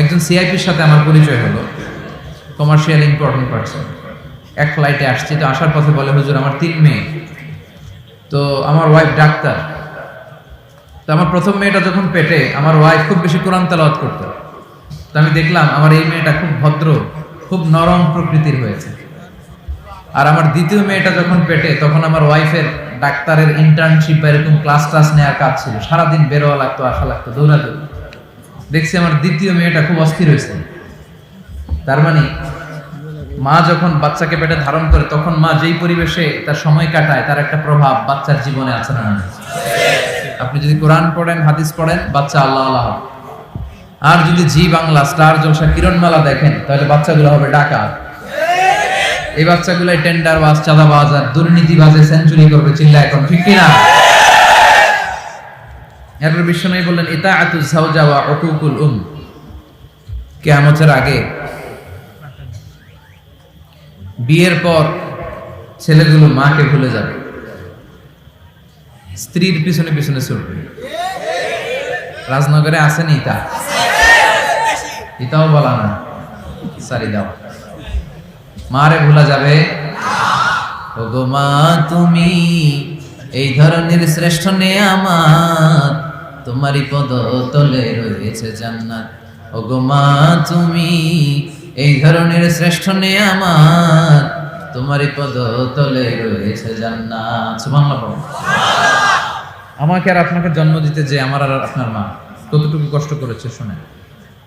একজন সিআইপির সাথে আমার পরিচয় হলো। কমার্শিয়াল ইম্পর্টেন্ট পার্সন এক ফ্লাইটে আসছি, তো আসার পথে বলে, হুজুর, আমার তিন মেয়ে। তো আমার ওয়াইফ ডাক্তার। তো আমার প্রথম মেয়েটা যখন পেটে, আমার ওয়াইফ খুব বেশি কোরআন তেলাওয়াত করতো। তো আমি দেখলাম, আমার এই মেয়েটা খুব ভদ্র, খুব নরম প্রকৃতির হয়েছে। আর আমার দ্বিতীয় মেয়েটা যখন পেটে, তখন আমার ওয়াইফের ডাক্তারের ইন্টার্নশিপ বা এরকম ক্লাস ক্লাস নেওয়ার কাজ ছিল। সারাদিন বেরোয়া লাগতো, আসা লাগতো, দৌড়াদৌড়ি। দেখছি আমার দ্বিতীয় মেয়েটা খুব অস্থির হয়েছে। তার মানে মা যখন বাচ্চাকে পেটে ধারণ করে, তখন মা যেই পরিবেশে তার সময় কাটায়, তার একটা প্রভাব বাচ্চার জীবনে আছে না আপনি যদি কোরআন পড়েন, হাদিস পড়েন, বাচ্চা আল্লাহ আল্লাহ আর যদি জি বাংলা, স্টার জলসা, কিরণমালা দেখেন, তাহলে বাচ্চাগুলো হবে ডাকাত। এই বাচ্চাগুলাই টেন্ডার বাজ চাঁদাবাজ, আর দুর্নীতি বাজে সেঞ্চুরি করবে চিল্লা এখন ঠিক কিনা? এরপর বিশ্বনবী বললেন ইতা ওয়া উম। কিয়ামতের আগে বিয়ের পর ছেলেগুলো মাকে ভুলে যাবে। স্ত্রীর পিছনে পিছনে ছুটবে। রাজনগরে আসেনি ইতা? ইতাও বলা না। সারি দাও। মারে ভুলা যাবে? ওগো মা, তুমি এই ধরনের শ্রেষ্ঠ নেয়ামাত। তোমারই পদ তলে রয়েছে জান্নাত। ওগো মা, তুমি এই ধরনের শ্রেষ্ঠ নেয়ামাত তোমারই পদ তলে রয়েছে জান্নাত। সুবহানাল্লাহ। আমাকে আর আপনাকে জন্ম দিতে যে আমার আর আপনার মা, কতটুকু কষ্ট করেছে শুনে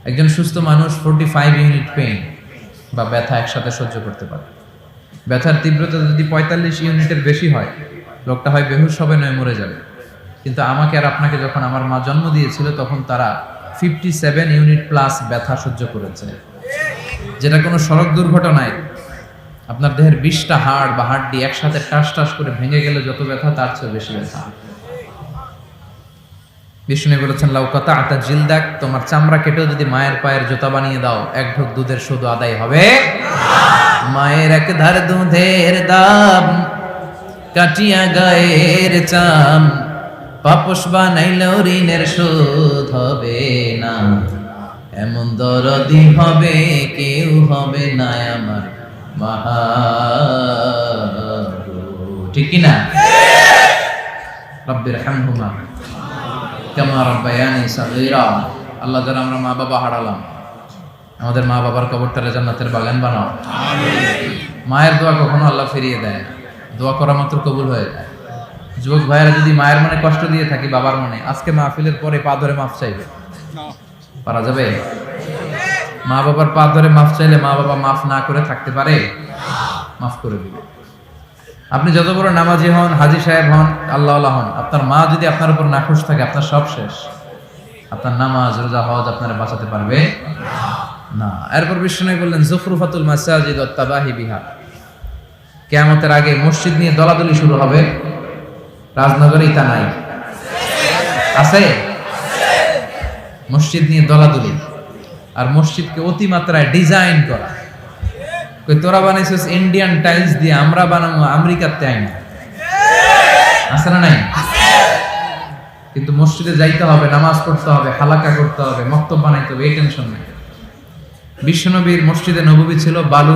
একজন সুস্থ মানুষ ফোরটি ফাইভ ইউনিট পেইন বা ব্যথা একসাথে সহ্য করতে পারে। ব্যথার তীব্রতা যদি পঁয়তাল্লিশ ইউনিটের বেশি হয়, লোকটা হয় বেহুশ হবে, নয় মরে যাবে। কিন্তু আমাকে আর আপনাকে যখন আমার মা জন্ম দিয়েছিল, তখন তারা ফিফটি সেভেন ইউনিট প্লাস ব্যথা সহ্য করেছে। যেটা কোনো সড়ক দুর্ঘটনায় আপনার দেহের বিশটা হাড় বা হাড্ডি একসাথে টাস টাস করে ভেঙে গেলে যত ব্যথা, তার চেয়ে বেশি ব্যথা। বিষ্ণু বলেছেন লাউকাতা আতা জিলদাক তোমার চামড়া কেটেও যদি মায়ের পায়ের জুতা বানিয়ে দাও, এক ঢোক দুধের শুধু আদায় হবে। মায়ের এক ধার দুধের দাম, কাটিয়া গায়ের চাম। পাপস বানাইলেও ঋণের শোধ হবে না। এমন দরদি হবে কেউ হবে না আমার মাহা ঠিক কিনা? রব্বির হামহুমা। কেমন রব্বায়ানি সাগীরা। আল্লাহ যারা আমরা মা বাবা হারালাম। আমাদের মা বাবার কবরটারে জান্নাতের বাগান বানাও। মায়ের দোয়া কখনো আল্লাহ ফিরিয়ে দেয় দোয়া করা মাত্র কবুল হয়ে যায়। যুবক ভাইয়েরা যদি মায়ের মনে কষ্ট দিয়ে থাকি বাবার মনে আজকে মাহফিলের পরে পা ধরে মাফ চাইবে। পারা যাবে? মা বাবার পা ধরে মাফ চাইলে মা বাবা মাফ না করে থাকতে পারে? মাফ করে দিবে। আপনি যত বড় নামাজি হন হাজি সাহেব হন আল্লাহ হন আপনার মা যদি আপনার উপর নাখুশ থাকে আপনার সব শেষ। আপনার নামাজ রোজা হজ আপনারা বাঁচাতে পারবে? না। এরপর বিষ্ণু বললেন জফরুফাতুল মাসাজিদ তাবাহি বিহা। কেয়ামতের আগে মসজিদ নিয়ে দলাদলি শুরু হবে। রাজনগরে তা নাই? আছে? মসজিদ নিয়ে দলাদলি। আর মসজিদকে অতিমাত্রায় ডিজাইন করা। তোরা বানাইছিস ইন্ডিয়ান টাইলস দিয়ে আমরা বানাবো আমেরিকার না আছে না নাই? কিন্তু মসজিদে যাইতে হবে, নামাজ পড়তে হবে, হালাকা করতে হবে, মক্তব বানাইতে হবে, এই টেনশন নাই। বিশ্বনবীর মসজিদে নববী ছিল বালু